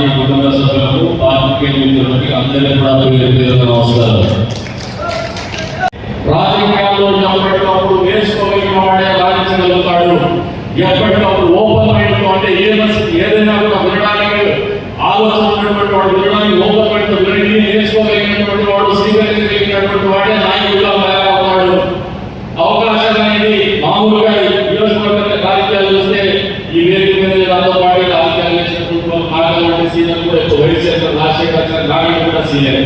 Party కుటుంబ సభ్యులకు party మిత్రులకి అందరికీ కూడా పేరు పేరున నమస్కారం. రాజకీయాల్లో ఎప్పటికప్పుడు వేసుకోగలిగిన వాడే రాణించగలుగుతాడు ఎప్పటికప్పుడు ఓపెన్ మైండ్ అంటే ఏ ఏదైనా కూడా వినడానికి ఆలోచన ఉన్నటువంటి వాడు వినడానికి ఓపెన్ మైండ్ వినడానికి నేర్చుకోగలిగినటువంటి వాడు స్వీకరించగలిగినటువంటి వాడే నాయకుడిగా తయారవుతాడు అవకాశాలు అనేది మామూలుగా ఈ నియోజకవర్గంలో రాజకీయాలు చూస్తే ఈ వేదిక మీద నాతో పాటు రాజకీయాలు చేసినటువంటి నాగలాంటి సీనియర్ కూడా ఎక్కువ వయసు రాజశేఖర్ నాగడి కూడా సీనియర్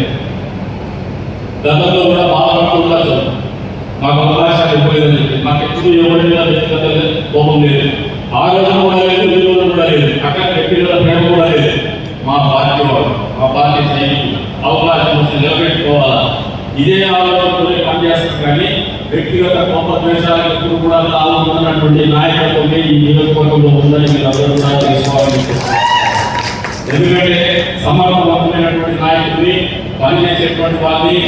గతంలో కూడా బాధపడుతూ ఉండొచ్చు. మాకు అవకాశాలు ఇవ్వలేదని చెప్పి. మాకు ఎప్పుడు ఎవరైనా వ్యక్తిగత కోపం లేదు. ఆ రోజు కూడా లేదు ఈ రోజు కూడా లేదు. అక్కడ వ్యక్తిగత ప్రేమ కూడా లేదు. మా పార్టీ వాళ్ళు మా పార్టీ సైనికులు అవకాశం వచ్చి నిలబెట్టుకోవాలా? ఇదే ఆలోచనతోనే పనిచేస్తాం కానీ వ్యక్తిగత కోప ద్వేషాలకు ఎప్పుడు కూడా ఆలోచనటువంటి నాయకత్వం ఈ నియోజకవర్గంలో ఉందని మీరు అందరూ కూడా తెలుసుకోవాలని ఎందుకంటే సమర్థవంతమైనటువంటి నాయకుడిని పనిచేసేటువంటి వాళ్ళని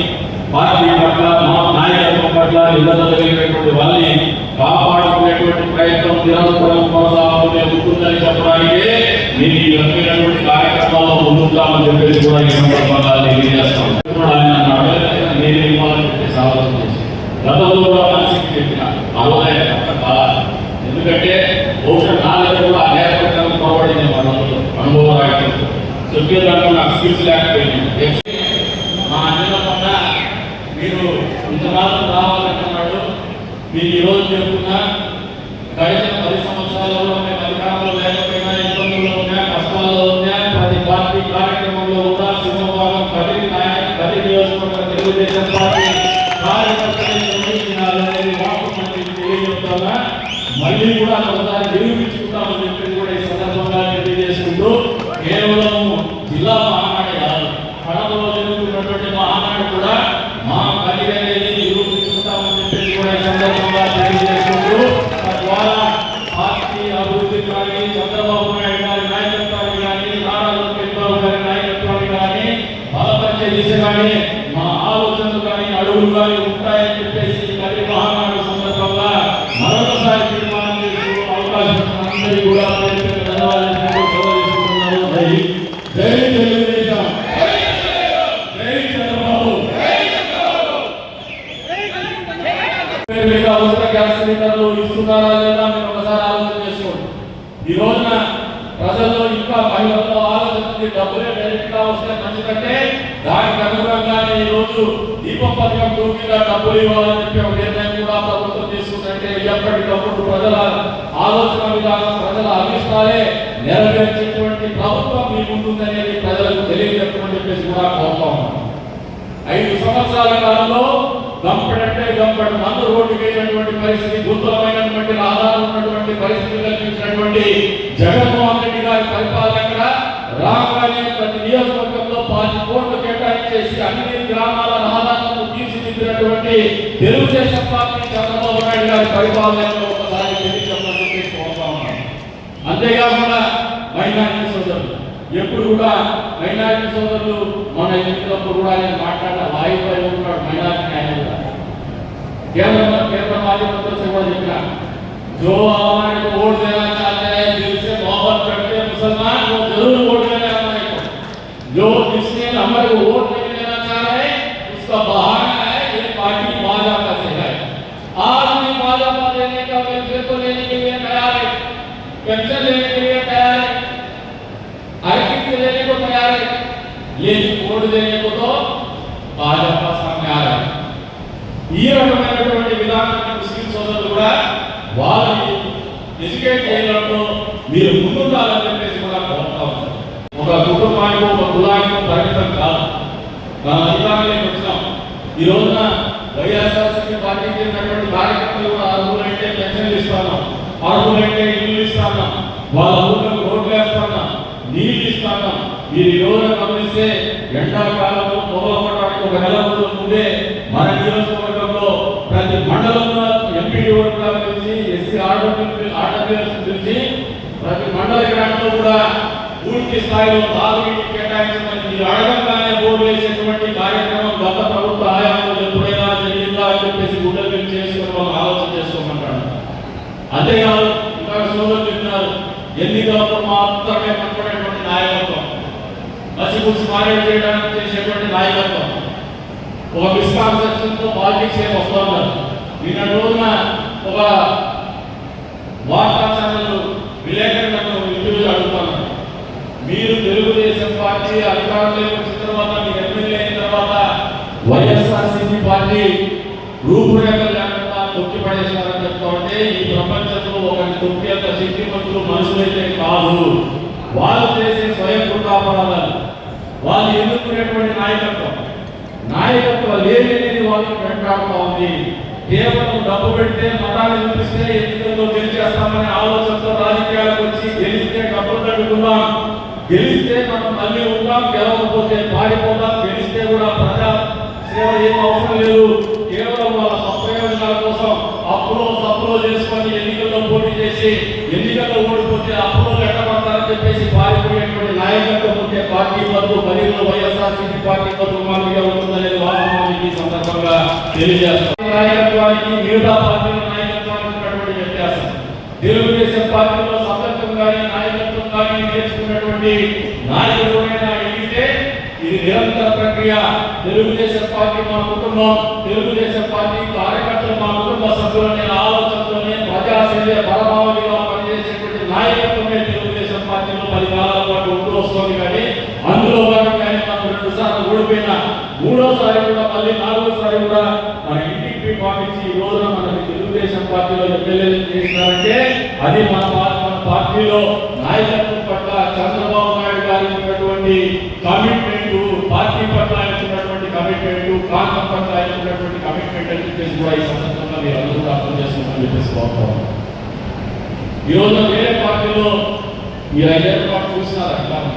పార్టీ పట్ల మా నాయకత్వం పట్ల నిబంధన కలిగినటువంటి వాళ్ళని కాపాడుకునేటువంటి ప్రయత్నం నిరంతరం కొనసాగుతూనే ఉంటుందని చెప్పడానికే నేను ఈ రకమైనటువంటి కార్యక్రమాల్లో ముందుంటామని చెప్పేసి కూడా ఈ సందర్భంగా తెలియజేస్తాం ఆయన అన్నాడు, నేను గతంలో కూడా చెప్పిన అరవై బాగా ఎందుకంటే బహుశా నాలుగు కూడా నేర్పడం పొరబడింది మన అనుభవం రాయటం చెప్పే నాకు స్కిల్స్ లేకపోయింది మా అన్నలో మొన్న మీరు ఇంతకాలం రావాలంటున్నాడు మీకు ఈరోజు చెప్తున్నా గడిచిన పది సంవత్సరాలలో మేము అధికారంలో లేకపోయినా ఇబ్బందుల్లో ఉన్నా కష్టాల్లో ఉన్నా ప్రతి పార్టీ కార్యక్రమంలో కూడా సింహభాగం ప్రతి నాయకు ప్రతి నియోజకవర్గ తెలుగుదేశం పార్టీ కార్యకర్తలు తెలియజేస్తున్నా. మళ్ళీ కూడా కానీ ఉంటాయని చెప్పేసి ఈ మహానాడు సందర్భంగా మరొకసారి తీర్మానం చేసే అవకాశం ఇచ్చిన అందరికీ కూడా జై తెలుగుదేశం. జై చంద్రబాబు. గ్యాస్ సిలిండర్లు ఇస్తున్నారా లేదా మీరు ఒకసారి ఆలోచన చేసుకోండి. ఈ రోజున ప్రజల్లో ఇంకా మహిళల్లో ఆలోచన డబ్బులే డైరెక్ట్గా వస్తే మంచిదంటే దానికి అనుగుణంగానే ఈ రోజు దీపం పథకం టూ కింద డబ్బులు ఇవ్వాలని చెప్పి ఒక నిర్ణయం కూడా ప్రభుత్వం తీసుకుందంటే ఎప్పటికప్పుడు ప్రజల ఆలోచన విధానం ప్రజల అభిష్టాలే నెరవేర్చేటువంటి ప్రభుత్వం మీ ముందుందనేది ప్రజలకు తెలియజెప్పమని చెప్పేసి కూడా కోరుతా ఐదు సంవత్సరాల కాలంలో గంపడంటే గంపడు మందు రోడ్డు వేయనటువంటి పరిస్థితి దుర్బలమైనటువంటి ఆధారం ఉన్నటువంటి పరిస్థితి కల్పించినటువంటి జగన్మోహన్ రెడ్డి గారి పరిపాలన రాగానే ప్రతి నియోజకవర్గం తీర్చిదిద్దినటువంటి తెలుగుదేశం పార్టీ చంద్రబాబు నాయుడు గారి పరిపాలనలో ఒకసారి తెలియజెప్పమని చెప్పేసి కోరుతా ఉన్నాను అంతేకాకుండా మైనారిటీ సోదరులు ఎప్పుడు కూడా మైనారిటీ సోదరులు మన ఎన్నికలప్పుడు కూడా నేను మాట్లాడిన వాయుపై ఉన్నాడు మైనారిటీ నాయకుడు కేంద్ర కేంద్ర మాజీ మంత్రి से కూడా చెప్పిన जो हमारे को वोट देना चाहते हैं दिल से मोहब्बत करते हैं मुसलमान वो जरूर वोट ఎప్పుడు జరిగిపోతో భాజపా సంఘాల ఈ రకమైనటువంటి విధానాన్ని ముస్లిం సోదరులు కూడా వాళ్ళని ఎడ్యుకేట్ చేయడంలో మీరు ముందుండాలని చెప్పేసి కూడా కోరుతా ఉంటారు ఒక కుటుంబానికి ఒక కులానికి పరిమితం కాదు. మన అధికారులే వచ్చినాం. ఈ రోజున వైఎస్ఆర్సీపీ పార్టీ చేసినటువంటి కార్యకర్తలు కూడా అర్హులైతే పెన్షన్లు ఇస్తాను అర్హులైతే ఇల్లు ఇస్తాను వాళ్ళ ఊళ్ళకి రోడ్లు వేస్తాను నీళ్ళు ఇస్తాను. మీరు ఈ రోజున గమనిస్తే ఎండాకాలంలో మొదలవడానికి ఒక నెల రోజుల ముందే మన నియోజకవర్గంలో ప్రతి మండలంలో ఎంపీడీ వర్గాల గురించి ఎస్సీ ఆర్డర్ ఆర్డర్ గురించి ప్రతి మండల గ్రామంలో కూడా పూర్తి స్థాయిలో తాగునీటి కేటాయించమని మీరు అడగంగానే బోర్డు వేసేటువంటి కార్యక్రమం గత ప్రభుత్వ హయాంలో ఎప్పుడైనా జరిగిందా అని చెప్పేసి గుండెలు చేసుకుని వాళ్ళు ఆలోచన చేసుకోమంటాడు అంతేకాదు ఇంకా సోదరులు చెప్పినారు ఎన్నికలతో మాత్రమే మసిపూసి చేయడానికి చేసేటువంటి నాయకత్వం. ఒక మిస్కాన్సెప్షన్తో పాలిటిక్స్ వస్తూ ఉన్నారు. నిన్న రోజున ఒక వార్తా ఛానల్ విలేకరులను ఇంటర్వ్యూ అడుగుతున్నాను మీరు తెలుగుదేశం పార్టీ అధికారంలోకి వచ్చిన తర్వాత మీరు ఎమ్మెల్యే అయిన తర్వాత వైఎస్ఆర్సీపీ పార్టీ రూపురేఖలు లేకుండా తొక్కి పడేశారని చెప్తా ఉంటే ఈ ప్రపంచంలో ఒకటి తొక్కి యొక్క శక్తిమంతులు మనుషులైతే కాదు. వాళ్ళు చేసే స్వయం కృతాపరాధాలు వాళ్ళు ఎన్నుకునేటువంటి నాయకత్వం? నాయకత్వం లేనిది వాళ్ళకి వెంటాడుతూ ఉంది. కేవలం డబ్బు పెడితే మతాన్ని చూపిస్తే ఎన్నికల్లో గెలిచేస్తామనే ఆలోచనతో రాజకీయాలకు వచ్చి గెలిస్తే డబ్బులు కట్టుకుందాం గెలిస్తే మనం మళ్ళీ ఉంటాం గెలవకపోతే పారిపోతాం గెలిస్తే కూడా ప్రజా సేవ ఏం అవసరం లేదు. కేవలం వాళ్ళ సప్రయోజనాల కోసం అప్పులో సప్పులో చేసుకొని ఎన్నికల్లో పోటీ చేసి ఎన్నికల్లో ఓడిపోతే అప్పులో ఎట్టబడతారని చెప్పేసి పారిపోయేటువంటి నాయకత్వం ఉంటే పార్టీ బదులు బదిలో వైఎస్ఆర్సీపీ పార్టీ బదులు మాదిరిగా ఉంటుందనేది వాస్తవానికి ఈ సందర్భంగా తెలియజేస్తాం నాయకత్వానికి మిగతా పార్టీల నాయకత్వానికి ఉన్నటువంటి వ్యత్యాసం. తెలుగుదేశం పార్టీలో సభ్యత్వం కానీ నాయకత్వం కానీ నేర్చుకున్నటువంటి నాయకుడు నిరంతర ప్రక్రియ. తెలుగుదేశం పార్టీ మా కుటుంబం తెలుగుదేశం పార్టీ కార్యకర్తలు మా కుటుంబ సభ్యులనే ఆలోచనతోనే ప్రజాసేవ పరమావధిగా పనిచేసేటువంటి నాయకత్వమే తెలుగుదేశం పార్టీలో పది కాలాల పాటు ఉంటూ వస్తుంది కానీ అందులో భాగంగానే మనం రెండు సార్లు ఓడిపోయిన మూడోసారి కూడా మళ్ళీ నాలుగోసారి కూడా మన ఇంటికి పాటించి ఈ రోజున మనకి తెలుగుదేశం పార్టీలో ఎమ్మెల్యేలు చేసినారంటే అది మన మన పార్టీలో నాయకత్వం పట్ల చంద్రబాబు నాయుడు గారి ఉన్నటువంటి కమిట్మెంట్ పార్టీ పట్ల ఆయనకు ఉన్నటువంటి కమిట్మెంట్ కాంగ్రెస్ పట్ల ఆయనకు ఉన్నటువంటి కమిట్మెంట్ అని చెప్పేసి కూడా ఈ సందర్భంగా మీరు అందరూ కూడా అర్థం చేసుకుంటారని చెప్పేసి కోరుతాం ఈరోజు వేరే పార్టీలో ఈ ఐదేళ్ళ పాటు చూసినారు? అధికారం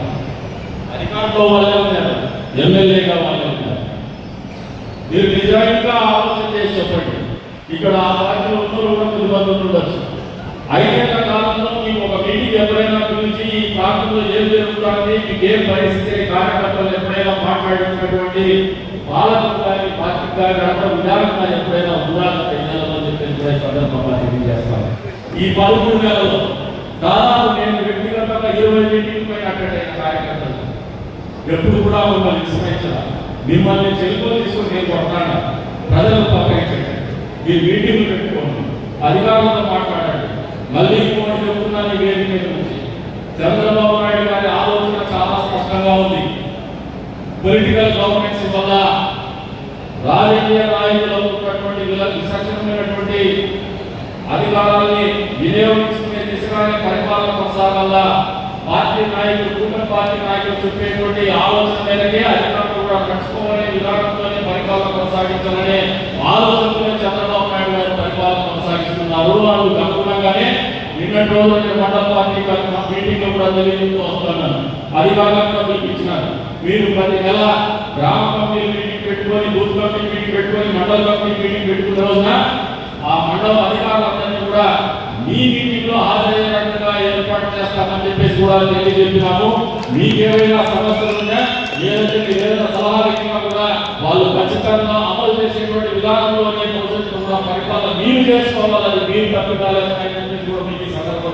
అధికారంలో వాళ్ళే ఉన్నారు. ఎమ్మెల్యేగా వాళ్ళే ఉన్నారు. మీరు నిజంగా ఆలోచన చేసి చెప్పండి. ఇక్కడ ఆ పార్టీలో ఉన్నోళ్ళు కూడా కొద్ది ఉండొచ్చు. ఐదేళ్ళ కాలంలో మీకు ఒక మీటింగ్ ఎప్పుడైనా పిలిచి ఈ ప్రాంతంలో ఏం జరుగుతుంది మీకు ఏం పరిస్థితి కార్యకర్తలు ఎప్పుడైనా మాట్లాడినటువంటి పాలకులు కానీ పార్టీ కానీ విధానంగా ఎప్పుడైనా ఉండాలని తెలియాలని చెప్పేసి సందర్భంగా తెలియజేస్తాను ఈ పదమూడు నెలలో దాదాపు నేను వ్యక్తిగతంగా ఇరవై మీటింగ్ పైన అటెండ్ కార్యకర్తలు ఎప్పుడు కూడా మిమ్మల్ని విస్మరించాల. మిమ్మల్ని చెలుపులు తీసుకొని నేను కొట్టాను ప్రజలు పక్కన ఈ మీటింగ్లు పెట్టుకోండి. అధికారులతో మాట్లాడండి. మళ్ళీ ఇంకోటి చెప్తున్నాను వేదిక మీద నుంచి. చంద్రబాబు నాయుడు గారి ఆలోచన చాలా స్పష్టంగా ఉంది. పొలిటికల్ గవర్నెన్స్ వల్ల రాజకీయ నాయకులు ఉన్నటువంటి విలక్షణమైనటువంటి అధికారాన్ని వినియోగించుకునే దిశగానే పరిపాలన కొనసాగాల పార్టీ నాయకులు కూటమి పార్టీ నాయకులు చెప్పేటువంటి ఆలోచన మేరకే అధికారులు కూడా నడుచుకోవాలనే విధానంతోనే పరిపాలన కొనసాగించాలనే ఆలోచనతోనే చంద్రబాబు నాయుడు గారు పరిపాలన కొనసాగిస్తున్నారు. అందుకు అనుగుణంగానే నిన్నటి రోజు నేను మండల పార్టీ మీటింగ్లో కూడా తెలియజేస్తూ వస్తున్నాను. అధికారులంతా మీకు ఇచ్చినారు మీరు ప్రతి నెల గ్రామ కమిటీ మీటింగ్ పెట్టుకొని బూత్ కమిటీ మీటింగ్ పెట్టుకొని మండల కమిటీ మీటింగ్ పెట్టుకున్న రోజున ఆ మండల అధికారులందరినీ కూడా మీ మీటింగ్లో హాజరయ్యేటట్టుగా ఏర్పాటు చేస్తామని చెప్పేసి కూడా తెలియజెప్పినాము మీకేమైనా సమస్యలు ఉన్నా ఏదైతే మీరు ఏదైనా సలహాలు ఇచ్చినా కూడా వాళ్ళు ఖచ్చితంగా అమలు చేసేటువంటి విధానంలోనే పరిపాలన మీరు చేసుకోవాలి అది మీరు తప్పిదాలని చెప్పేసి కూడా మీకు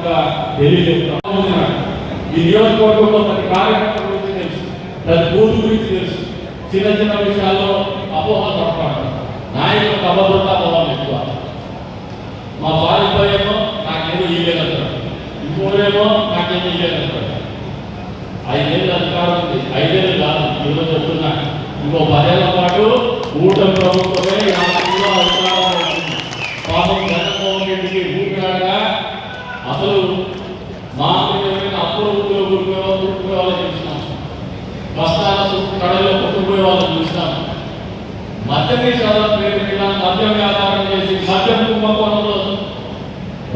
ఈ ఈ నియోజకవర్గంలో ప్రతి కార్యకర్త గురించి తెలుసు ప్రతి బూత్ గురించి తెలుసు. చిన్న చిన్న విషయాల్లో అపోహలు తప్పడు నాయకులకు అభద్రతా భావం ఎక్కువ. మా వారితో ఏమో నాకేమో ఇయ్యలేదంటాడు ఇంకోరేమో నాకేమో ఇయ్యలేదంటాడు ఐదేళ్ళు అధికారం ఉంది ఐదేళ్ళు కాదు ఈరోజు చెప్తున్నా. ఇంకో పదేళ్ళ పాటు కూటమి ప్రభుత్వమే ఈ రాష్ట్రంలో పాపం జగన్మోహన్ రెడ్డికి ఊపిరాడగా అసలు మాకు ఏమైనా అప్పుల ఊపిరి ఊరిపోయే వాళ్ళు ఊరిపోయే వాళ్ళని చూసినాం. బస్తాల కడలో కొట్టుకుపోయే వాళ్ళని చూసినాం. మద్య నిషేధం పేరు మద్యం వ్యాపారం చేసి మద్యం కుంభకోణంలో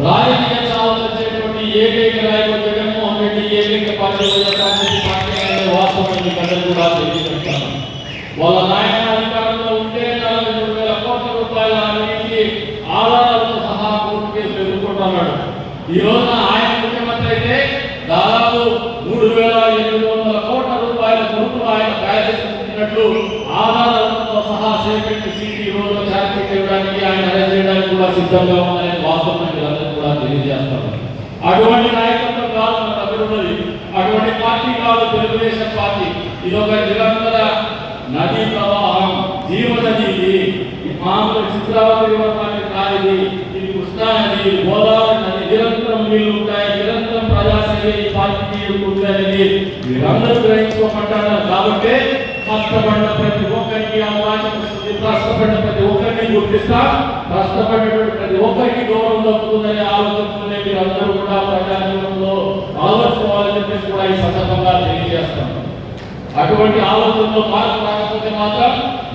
రాజకీయ చావులు వచ్చేటువంటి ఏకైక నాయకుడు జగన్మోహన్ రెడ్డి ఏకైక పార్టీ వైఎస్ఆర్సీపీ పార్టీ అనే వాస్తవం అందరూ కూడా తెలియజేస్తాను వాళ్ళ నాయన అధికారంలో ఉంటే నలభై మూడు వేల కోట్ల రూపాయల అవినీతి ఆధారాలతో సహా కోర్టు కేసులు ఎదుర్కొంటున్నాడు ఈ రోజున ఆయన ముఖ్యమంత్రి అయితే దాదాపు మూడు వేల ఎనిమిది వందల కోట్ల రూపాయల కొనుక్కులు ఆయన కాయదర్శించినట్లు ఆధారాలతో సహా సేకరించి సీటీ రోజు ఛార్జీ చేయడానికి ఆయన అరెస్ట్ చేయడానికి కూడా సిద్ధంగా ఉందనే వాస్తవం మీరందరూ కూడా తెలియజేస్తారు. అటువంటి నాయకత్వం కాదు మన అభివృద్ధి అటువంటి పార్టీ కాదు తెలుగుదేశం పార్టీ. ఇది ఒక నిరంతర నదీ ప్రవాహం జీవనది ఇది మామూలు చిత్రావతి వర్గానికి కాదు ఇది కృష్ణా నది గోదావరి నది నిరంతరం నీళ్ళు ఉంటాయి నిరంతరం ప్రజాసేవ ఈ పార్టీకి ఉంటుంది మీరందరూ గ్రహించుకోమంటారు కాబట్టి కష్టపడిన ప్రతి ఒక్కరికి అవకాశం వస్తుంది. కష్టపడిన ప్రతి ఒక్కరిని గుర్తిస్తా. కష్టపడినటువంటి ప్రతి ఒక్కరికి గౌరవం దక్కుతుందనే ఆలోచనతోనే మీరు అందరూ కూడా ప్రజాజీవనంలో ఆలోచించుకోవాలని చెప్పేసి కూడా ఈ సందర్భంగా తెలియజేస్తాం. అటువంటి ఆలోచనలో మార్పు రాకపోతే మాత్రం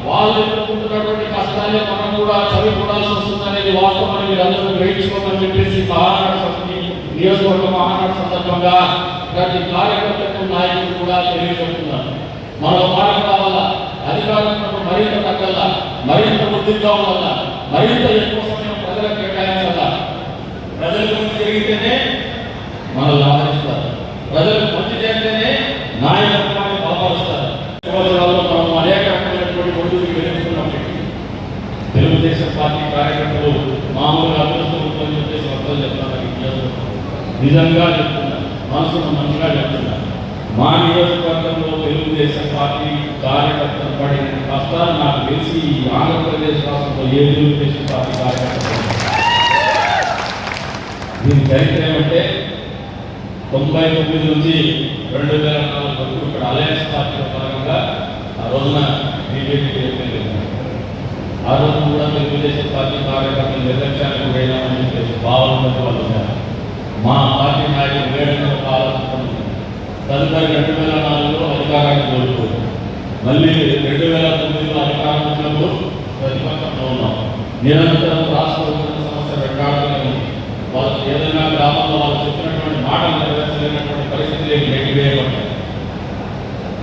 వాళ్ళు ఎదుర్కొంటున్నటువంటి కష్టాలే మనం కూడా చదువుకోవాల్సి వస్తుందనేది వాస్తవాన్ని మీరు అందరూ గ్రహించుకోమని చెప్పేసి మహానాడు సమితి నియోజకవర్గ మహానాడు సందర్భంగా ప్రతి కార్యకర్తకు నాయకులు కూడా తెలియజేస్తున్నారు. మనం మార్పు కావాలా? అధికారంలో మరింత తగ్గల్లా మరింత వృద్ధిగా ఉండాలా? మరింత ఎక్కువ సమయం ప్రజలకు కేటాయించాలా? ప్రజలకు ముందు జరిగితేనే మనల్ని ఆదరిస్తారు ప్రజలకు మంచి చేస్తేనే నాయకత్వాన్ని బలపరుస్తారు. సంవత్సరాల్లో మనం అనేక రకమైనటువంటి ఒడిదుడుకు ఎదుర్కొన్నాం. తెలుగుదేశం పార్టీ కార్యకర్తలు మామూలుగా అదృష్టం చెప్పేసి అర్థం చెప్తారు నిజంగా చెప్తున్నారు. మనసును మంచిగా చెప్తున్నారు. మా నియోజకవర్గంలో తెలుగుదేశం పార్టీ కార్యకర్తలు పడిన కష్టాలు నాకు తెలిసి ఆంధ్రప్రదేశ్ రాష్ట్రంలో ఏ తెలుగుదేశం పార్టీ కార్యకర్తలు దీని చరిత్ర ఏమంటే తొంభై తొమ్మిది నుంచి రెండు వేల నాలుగు వరకు ఇక్కడ అలయన్స్ పార్టీలో భాగంగా ఆ రోజున బీజేపీ వెళ్ళింది ఆ రోజు కూడా తెలుగుదేశం పార్టీ కార్యకర్తలు నిర్లక్ష్యానికి గురైనామని చెప్పేసి భావన వాళ్ళు మా పార్టీ నాయకులు వేడని ఒక తదుపరి రెండు వేల నాలుగులో అధికారాన్ని కోల్పోయారు మళ్ళీ రెండు వేల తొమ్మిదిలో అధికారంలో ప్రతిపక్షంలో ఉన్నాం. నిరంతరం రాష్ట్ర విభజన సమస్య వెంటాడుతూనే ఉంది. ఏదైనా గ్రామంలో వాళ్ళు చెప్పినటువంటి మాటలు నెరవేర్చలేనటువంటి పరిస్థితి నెట్టివేయబడ్డాయి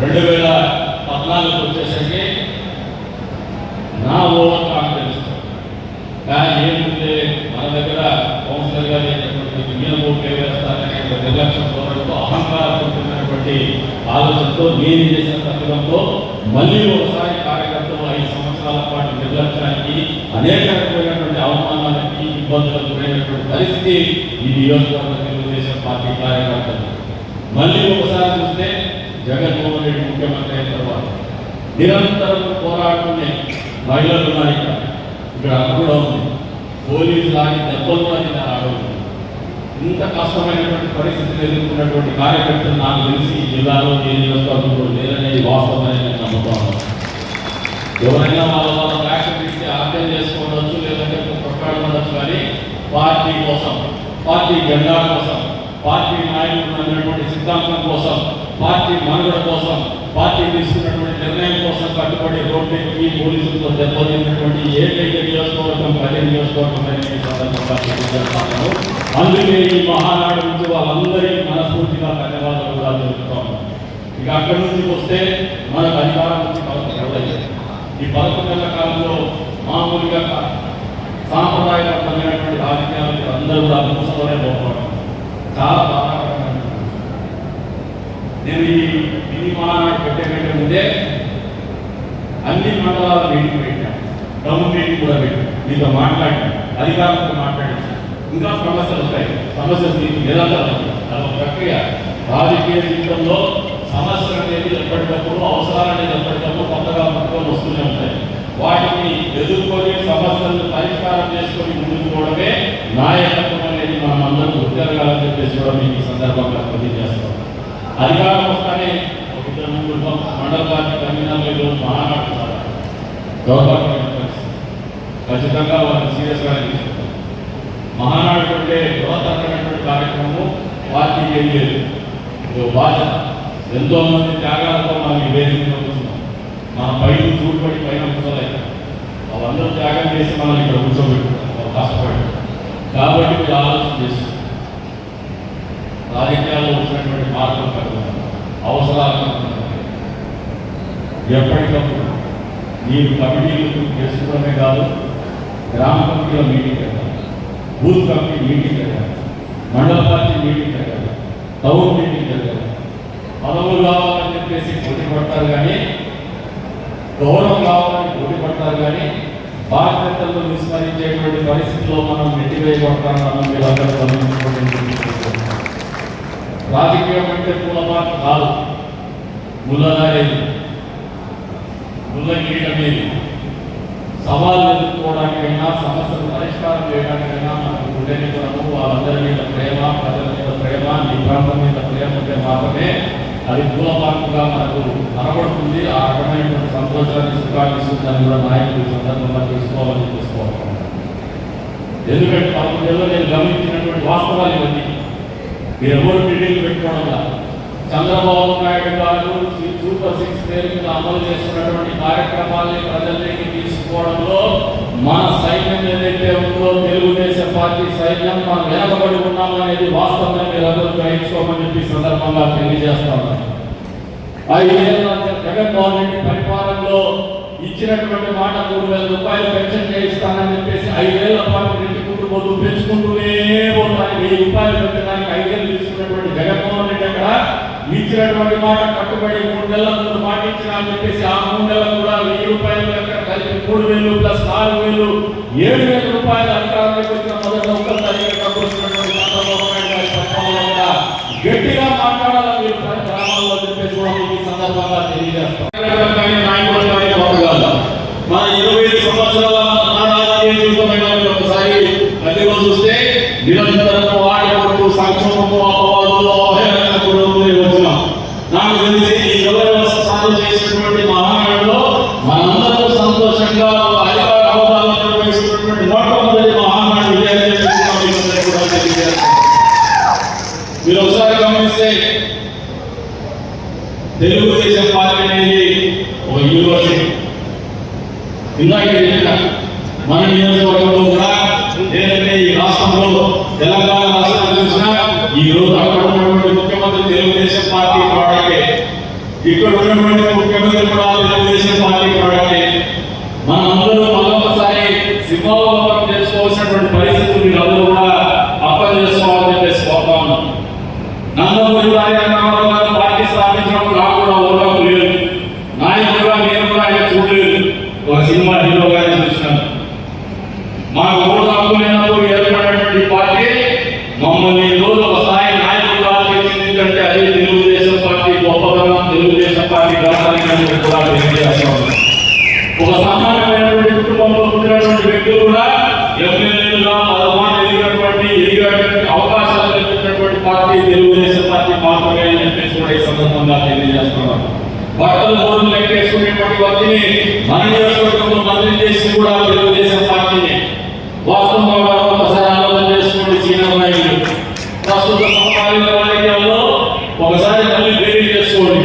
రెండు వేల పద్నాలుగు వచ్చేసరికి నా ఓవర్ కాన్ఫిడెన్స్ కానీ ఏముంది? మన దగ్గర కౌన్సిలర్గా లేనటువంటి అయినటువంటి ఈయన ఓట్లు వేస్తారనే ఒక నిర్లక్ష్యం ఆలోచనతో నేను చేసిన తత్వంతో మళ్ళీ ఒకసారి కార్యకర్తలు ఐదు సంవత్సరాల పాటు నిర్లక్ష్యానికి అనేక రకమైనటువంటి అవమానాలకి ఇబ్బందులకు గురైనటువంటి పరిస్థితి ఈ నియోజకవర్గ తెలుగుదేశం పార్టీ కార్యకర్తలు. మళ్ళీ ఒకసారి చూస్తే జగన్మోహన్ రెడ్డి ముఖ్యమంత్రి అయిన తర్వాత నిరంతరం పోరాడుతూనే మహిళలు ఉన్నారు ఇక్కడ ఇక్కడ అక్కడ ఉంది పోలీసు లాంటి దెబ్బలు తిన్నారు ఇంత కష్టమైనటువంటి పరిస్థితులు ఎదుర్కొన్నటువంటి కార్యకర్తలు నాకు తెలిసి ఈ జిల్లాలో ఏ నియోజకవర్గంలో లేదనేది వాస్తవమని నేను నమ్ముతాను ఎవరైనా వాళ్ళ వాళ్ళ ఫ్యాక్షన్ ఇస్తే అర్థం చేసుకోవచ్చు లేదంటే కొట్లాడవచ్చు కానీ పార్టీ కోసం పార్టీ జెండా కోసం పార్టీ నాయకులు అన్నటువంటి సిద్ధాంతం కోసం పార్టీ మనుగడ కోసం పార్టీ తీసుకున్నటువంటి నిర్ణయం కోసం కట్టుబడి రోడ్లెక్కి పోలీసులతో దెబ్బతిన్నటువంటి ఏకైక నియోజకవర్గం పది నియోజకవర్గం అనే సందర్భంగా తెలియజేస్తాను అందుకే ఈ మహానాడు నుంచి వాళ్ళందరికీ మనస్ఫూర్తిగా ధన్యవాదాలు కూడా తెలుపుతాము ఇక అక్కడి నుంచి వస్తే మనకు అధికారం నుంచి పదకొండు నెలలు ఈ పదకొండు కాలంలో మామూలుగా సాంప్రదాయబద్ధమైనటువంటి రాజకీయాలు అందరూ కూడా మూసలోనే పోవడం చాలా బాధాకరంగా నేను ఈ మినీ మహానాడు పెట్టే కంటే ముందే అన్ని మండలాల మీటింగ్ పెట్టాను టౌన్ మీటింగ్ కూడా పెట్టాను మీతో మాట్లాడాను అధికారులతో మాట్లాడాను ఇంకా సమస్యలు ఉంటాయి. సమస్యలు మీకు నిరంతరం అదొక ప్రక్రియ రాజకీయ జీవితంలో సమస్యలు అనేది ఎప్పటికప్పుడు అవసరాలు అనేది ఎప్పటికప్పుడు కొత్తగా పట్టుకొని వస్తూనే ఉంటాయి. వాటిని ఎదుర్కొని సమస్యలను పరిష్కారం చేసుకొని ముందుకు పోవడమే నాయకత్వం అనేది మనం అందరం గుర్తిరగాలని చెప్పేసి కూడా మీకు ఈ సందర్భంగా తెలియజేస్తాం అధికారం వస్తానే ఒక ఇద్దరు ముగ్గురు మండల పార్టీ కన్వీనర్లు మహానాడుతున్నారు గవర్నమెంట్ ఖచ్చితంగా వారిని సీరియస్గా తీసుకుంటాం మహానాడు కంటే బృహత్తరమైనటువంటి కార్యక్రమము పార్టీకి ఏం లేదు ఇది ఒక బాధ్యత ఎంతో మంది త్యాగాలతో మనం ఈ వేదిక కూర్చున్నాం. మన పైన చూడబడి పైన కూర్చోలేక. వాళ్ళందరూ త్యాగం చేసి మనల్ని ఇక్కడ కూర్చోబెట్టుకుంటాం కష్టపడి కాబట్టి మీరు ఆలోచన చేస్తారు రాజకీయాల్లో వచ్చినటువంటి మార్పులు కలుగుతాయి అవసరాలు ఎప్పటికప్పుడు మీరు కమిటీలు చేసుకోవడమే కాదు గ్రామ కమిటీలో మీటింగ్ పెట్టాలి. బూత్ కమిటీ మీటింగ్ పెట్టాలి. మండల పార్టీ మీటింగ్ పెట్టాలి. టౌన్ మీటింగ్ పెట్టాలి. పదవులు కావాలని చెప్పేసి పోటీ పడతారు కానీ గౌరవం కావాలని పోటీ పడతారు కానీ బాధ్యతలను విస్మరించేటువంటి పరిస్థితిలో మనం నెట్టివేయబడతామని మీరు అందరూ రాజకీయం అంటే పూలపాటు కాదు. ముల్లదారేది ముల్లగీయడమేది సవాళ్ళు ఎదుర్కోవడానికైనా సమస్యలు పరిష్కారం చేయడానికైనా మనకు గుండెని కొనము వాళ్ళందరి మీద ప్రేమ ప్రజల మీద ప్రేమ నీ మీద ప్రేమ ఉంటే మాత్రమే అది పూలపాటుగా మనకు కనబడుతుంది. ఆ రకమైన సంతోషాన్ని సుఖాన్ని ఇస్తుందని కూడా నాయకులు సందర్భంగా తీసుకోవాలని చూసుకోవాలి ఎందుకంటే పదకొండేళ్ళు నేను గమనించినటువంటి వాస్తవాలు ఇవన్నీ. మీరు ఎవరు మీటింగ్ పెట్టుకోవడం కాదు. చంద్రబాబు నాయుడు గారు సూపర్ సిక్స్ పేరు అమలు చేస్తున్నటువంటి కార్యక్రమాల్ని ప్రజల్లోకి తీసుకోవడంలో మన సైన్యం ఏదైతే ఉందో తెలుగుదేశం పార్టీ సైన్యం మనం వెనకబడి ఉన్నామనేది వాస్తవంగా మీరు అందరూ గ్రహించుకోమని చెప్పి సందర్భంగా తెలియజేస్తా ఉన్నాను జగన్మోహన్ రెడ్డి పరిపాలనలో ఇచ్చినటువంటి మాట మూడు వేల రూపాయలు పెన్షన్ చేయిస్తానని చెప్పేసి ఐదేళ్ళ పాటు పెంచుకుంటూ పోతూ పెంచుకుంటూనే పోతాను వెయ్యి రూపాయలు పెట్టడానికి ఐదేళ్ళు తీసుకున్నటువంటి జగన్మోహన్ రెడ్డి అక్కడ ఇచ్చినటువంటి మాట కట్టుబడి మూడు నెలల ముందు మాట అని చెప్పేసి ఆ మూడు నెలలు కూడా వెయ్యి రూపాయలు కలిపి మూడు వేలు ప్లస్ నాలుగు వేలు ఏడు వేల రూపాయలు అధికారంలోకి వచ్చిన మొదటి ఒక్కరు తారీఖున కూర్చున్నటువంటి చంద్రబాబు నాయుడు గారి పరిపాలన కూడా గట్టిగా మాట్లాడాలని మీరు ప్రతి గ్రామాల్లో చెప్పేసి కూడా మీకు ఈ సందర్భంగా తెలియజేస్తాం కానీ నాయకులు కానీ కొత్తగా మన ఇరవై ఐదు సంవత్సరాల మన రాజకీయ జీవితమైన మీరు ఒకసారి గదిలో చూస్తే నిరంతరం వాడకూడదు సంక్షోభము అపవాదులు అవహేళనకు గురవుతూనే వచ్చినాం నాకు తెలిసి ఈ ఇరవై సార్లు చేసినటువంటి మహానాడులో మనందరూ సంతోషంగా ఒక అధికార హోదాలో నిర్వహిస్తున్నటువంటి మొట్టమొదటి మహానాడు విజయాన్ని చెప్పి మీకు అందరికీ కూడా తెలియజేస్తాం మీరు ఒకసారి గమనిస్తే తెలుగుదేశం పార్టీ అనేది ఒక యూనివర్సిటీ ఇందాక చెప్పిన మన నియోజకవర్గంలో కూడా లేదంటే ఈ రాష్ట్రంలో తెలంగాణ రాష్ట్రం చూసినా ఈ రోజు అక్కడ ఉన్నటువంటి ముఖ్యమంత్రి తెలుగుదేశం పార్టీ ప్రోడక్టే ఇక్కడ ఉన్నటువంటి ముఖ్యమంత్రి కూడా తెలుగుదేశం పార్టీ ప్రోడక్టే మనందరూ మరొకసారి సింహావలోకనం చేసుకోవాల్సినటువంటి పరిస్థితులు మీరందరూ కూడా అర్థం చేసుకోవాలని చెప్పేసి కోరుతా ఉన్నాం నందమూరి తారక రామారావు గారు పార్టీ స్థాపించినప్పుడు నాకు కూడా ఓటమి లేదు నాయకుడుగా నేను కూడా ఆయన చూడలేదు ఒక సినిమా హీరోగానే చూసినాను మాకు ఓటు హక్కు లేనప్పుడు ఏర్పడినటువంటి పార్టీ మమ్మల్ని ఈ రోజు ఒక స్థాయి నాయకుడుగా తీర్చిదిద్దిందంటే అంటే అది తెలుగుదేశం పార్టీ గొప్పతనం తెలుగుదేశం పార్టీ గొప్పతనం కూడా తెలియజేస్తాం ఒక సామాన్యమైనటువంటి కుటుంబంలో పుట్టినటువంటి వ్యక్తులు కూడా ఎమ్మెల్యేలుగా పదమాట ఎదిగినటువంటి ఎదిగినటువంటి అవకాశాలు కల్పించినటువంటి పార్టీ తెలుగుదేశం పార్టీ మాత్రమే అని చెప్పేసి కూడా ఈ సందర్భంగా తెలియజేస్తున్నాం. బట్టలు మూడు లెక్కేసుకునేటువంటి వ్యక్తిని మన నియోజకవర్గంలో మంత్రి చేసి కూడా తెలుగుదేశం పార్టీని. వాస్తవంగా ఒకసారి ఆలోచన చేసుకోండి సీనియర్ నాయకులు ప్రస్తుత సమకాలీన రాజకీయాల్లో ఒకసారి మళ్ళీ వేరే చేసుకోండి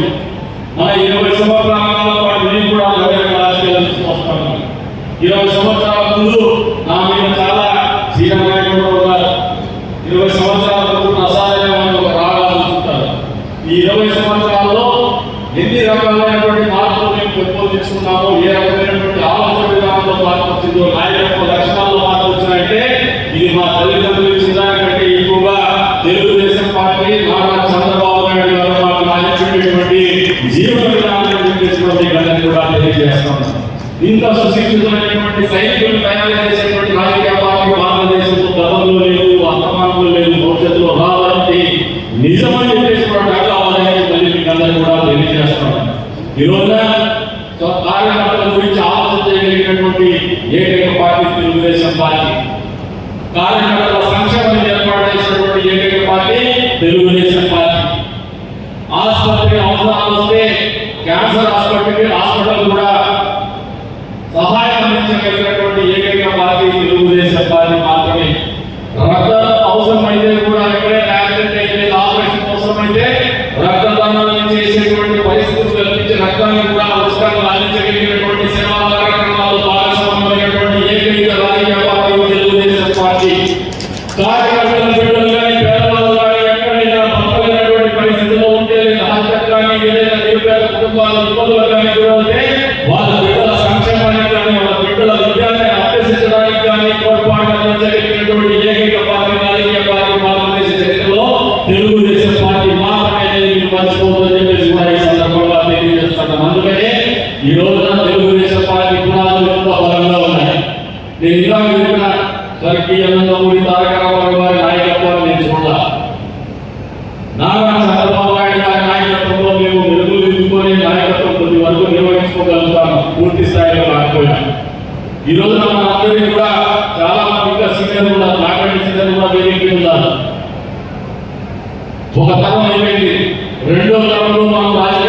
మన ఇరవై సంవత్సరాల పాటు నేను కూడా అలాగే రాజకీయాలు తీసుకొస్తాను ఇరవై సంవత్సరాల ముందు నా మీద చాలా సీనియర్ నాయకులు ఉన్నారు ఇరవై సంవత్సరాల ముందు ప్రసాదమైన ఒక రాగాలు చూస్తారు ఈ ఇరవై సంవత్సరాల్లో ఎన్ని రకాలైనటువంటి మార్పులు మేము పెంపొందించుకున్నామో ఏ రకమైనటువంటి ఆలోచన విధానంలో మార్పు వచ్చిందో నాయకత్వ లక్షణాల్లో మార్పు వచ్చినాయంటే ఇది మా తల్లిదండ్రులు ఇచ్చిన దానికంటే ఎక్కువగా తెలుగుదేశం పార్టీ నారా చంద్రబాబు నాయుడు గారు మాకు చేసినటువంటి జీవన విధానాన్ని నిర్మించడం మీకు కూడా తెలియజేస్తాం. ఇంత సుశిక్షితమైనటువంటి సైనికులు తయారు చేసేటువంటి రాజకీయ పార్టీ భారతదేశంలో గతంలో లేదు వర్తమానంలో లేదు భవిష్యత్తులో రావాలంటే నిజమని చెప్పేసి కూడా డాక్టర్ అవ్వాలని మళ్ళీ మీకు అందరికీ కూడా తెలియజేస్తాం. ఈరోజు రోజున స్వ- కార్యకర్తల గురించి ఆలోచన చేయగలిగినటువంటి ఏకైక పార్టీ తెలుగుదేశం పార్టీ కార్యకర్తల సంక్షేమం ఏర్పాటు చేసినటువంటి ఏకైక పార్టీ తెలుగుదేశం పార్టీ ఆసుపత్రి అవసరాలు వస్తే క్యాన్సర్ రాష్ట్రంలో కూడా సహాయం అందించగలిగినటువంటి ఏకైక పార్టీ తెలుగుదేశం పార్టీ మాత్రమే. రక్తదానం అవసరమైతే కూడా ఎక్కడైనా యాక్సిడెంట్ అయితే ఆపరేషన్ అవసరమైతే రక్తదానం చేసేటువంటి పరిస్థితులు కల్పించి రక్తాన్ని కూడా ఉచితంగా అందించగలిగినటువంటి చేయగలుగుతాము పూర్తి స్థాయిలో రాకపోయినా ఈ రోజున మనందరినీ కూడా చాలా మంది ఇంకా సీనియర్ ఉన్నారు నాకంటే సీనియర్ కూడా వేరే ఉన్నారు. ఒక తరం అయిపోయింది. రెండో తరంలో మనం రాజకీయ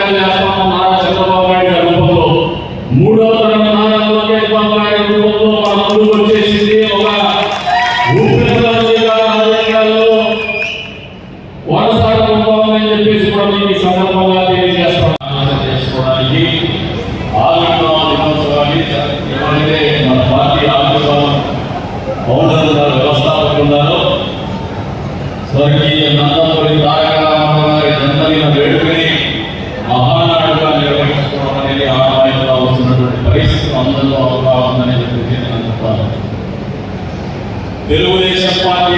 తెలుగుదేశం పార్టీ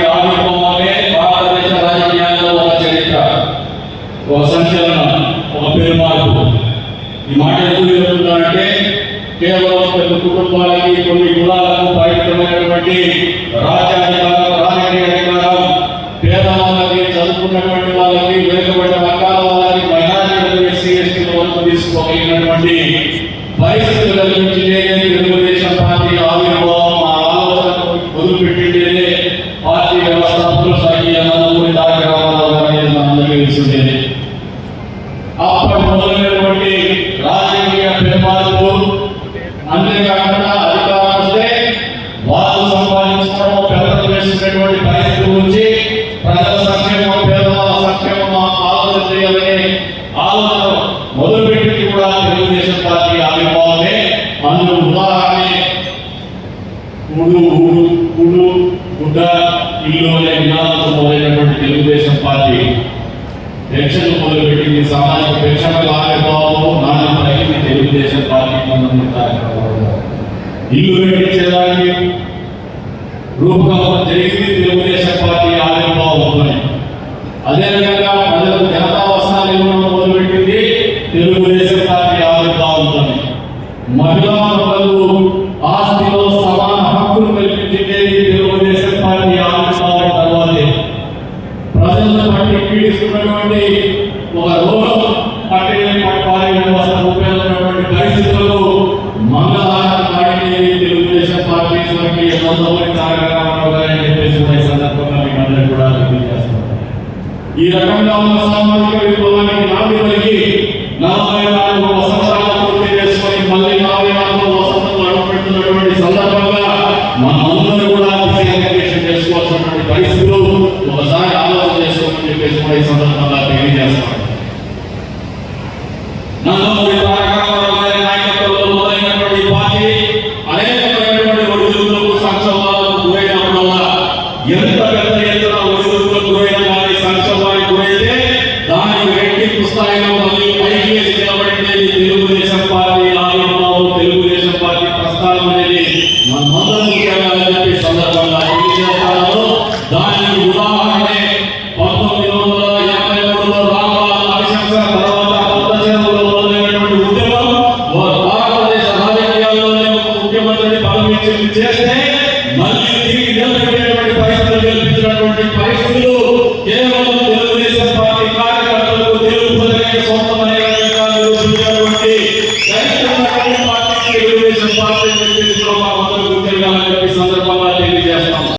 ఎంత పెద్ద ఎంత